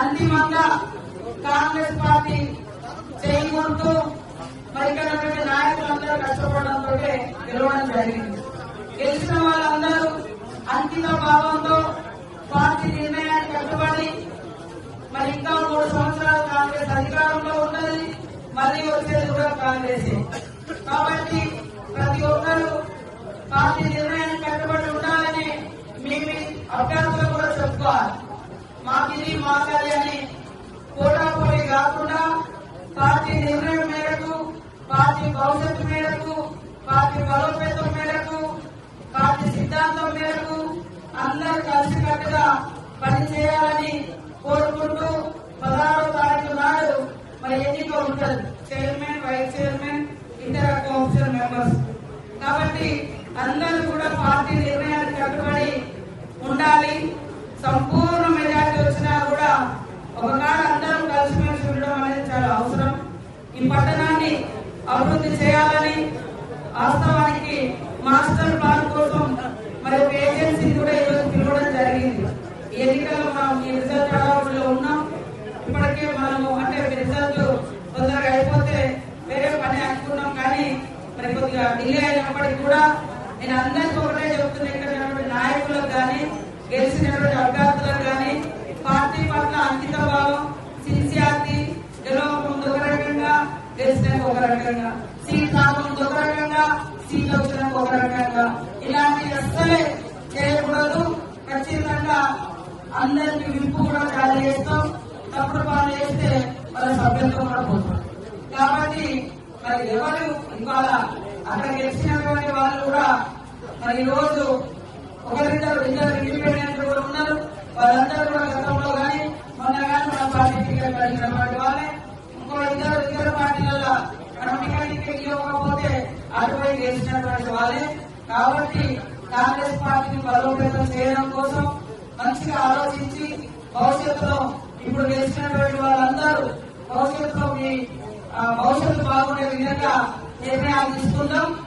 అంతిమంగా కాంగ్రెస్ పార్టీ చేయకుంటూ మరి ఇక్కడ నాయకులందరూ కష్టపడడంతో గెలవడం జరిగింది. గెలిచిన వాళ్ళందరూ అంకిత భావంతో పార్టీ నిర్ణయాన్ని కట్టుబడి మరి ఇంకా మూడు సంవత్సరాలు కాంగ్రెస్ అధికారంలో ఉన్నది మళ్ళీ వచ్చేది కూడా కాంగ్రెస్. కాబట్టి ప్రతి ఒక్కరూ పార్టీ నిర్ణయాన్ని కట్టుబడి ఉండాలని మీ మీ అభ్యర్థులు కూడా చెప్పుకోవాలి మాకిది మాకాలి అని పోటాపోటీ కాకుండా పార్టీ నిర్ణయం మేరకు పార్టీ భవిష్యత్తు మేరకు పార్టీ బలోపేతం మేరకు పార్టీ సిద్ధాంతం మేరకు అందరూ కలిసికట్టుగా పనిచేయాలని కోరుకుంటూ పదహారో తారీఖు నాడు మరి ఎన్నిక ఉంటుంది. Chairman vice chairman inter council members. కాబట్టి అందరూ కూడా పార్టీ నిర్ణయానికి కట్టుబడి ఉండాలి. సంపూర్ణ ఈ పట్టణాన్ని అభివృద్ధి చేయాలని వాస్తవానికి మాస్టర్ ప్లాన్ కోసం మరి ఒక ఏజెన్సీ కూడా ఈరోజు పిలవడం జరిగింది. ఎన్నికల్లో మనం ఈ రిజల్ట్ హడావుడిలో ఉన్నాం. ఇప్పటికే మనము అంటే రిజల్ట్ తొందరగా అయిపోతే వేరే పని అనుకున్నాం కానీ మరి కొద్దిగా డిలే అయినప్పటికీ కూడా నేను అందరికీ ఒకటే చెప్తున్నా ఇక్కడ నాయకులకు కానీ గెలిచినటువంటి అవకాశం కానీ పార్టీ పట్ల అంకిత భావం సిన్సియారిటీ గెలవక ముందు ఒక రకంగా గెలిచినాక ఒక రకంగా సీట్ రాకముందు ఒక రకంగా సీట్లు వచ్చినాక ఒక రకంగా ఇలాంటి అస్సలే చేయకూడదు. ఖచ్చితంగా అందరికి విప్పు కూడా చాలా చేస్తాం. తప్పుడు పాలు చేస్తే వాళ్ళ సభ్యత్వం కూడా పోతాం. కాబట్టి మరి ఎవరు ఇవాళ అక్కడ గెలిచినటువంటి వాళ్ళు కూడా మరి ఈ రోజు ఒకరిద్దరు ఇద్దరు ఇండిపెండెంట్ కూడా ఉన్నారు వాళ్ళందరూ కూడా గతంలో కానీ మొన్న కానీ మన పార్టీ టికెట్ కలిగినటువంటి వాళ్ళే ఇంకో ఇద్దరు ఇద్దరు పార్టీలలో మనం టికెట్ ఇవ్వకపోతే అటువై గెలిచినటువంటి వాళ్ళే. కాబట్టి కాంగ్రెస్ పార్టీని బలోపేతం చేయడం కోసం మంచిగా ఆలోచించి భవిష్యత్తులో ఇప్పుడు గెలిచినటువంటి వాళ్ళందరూ భవిష్యత్తులో మీ భవిష్యత్తు బాగుండే విధంగా నిర్ణయాలు తీసుకుందాం.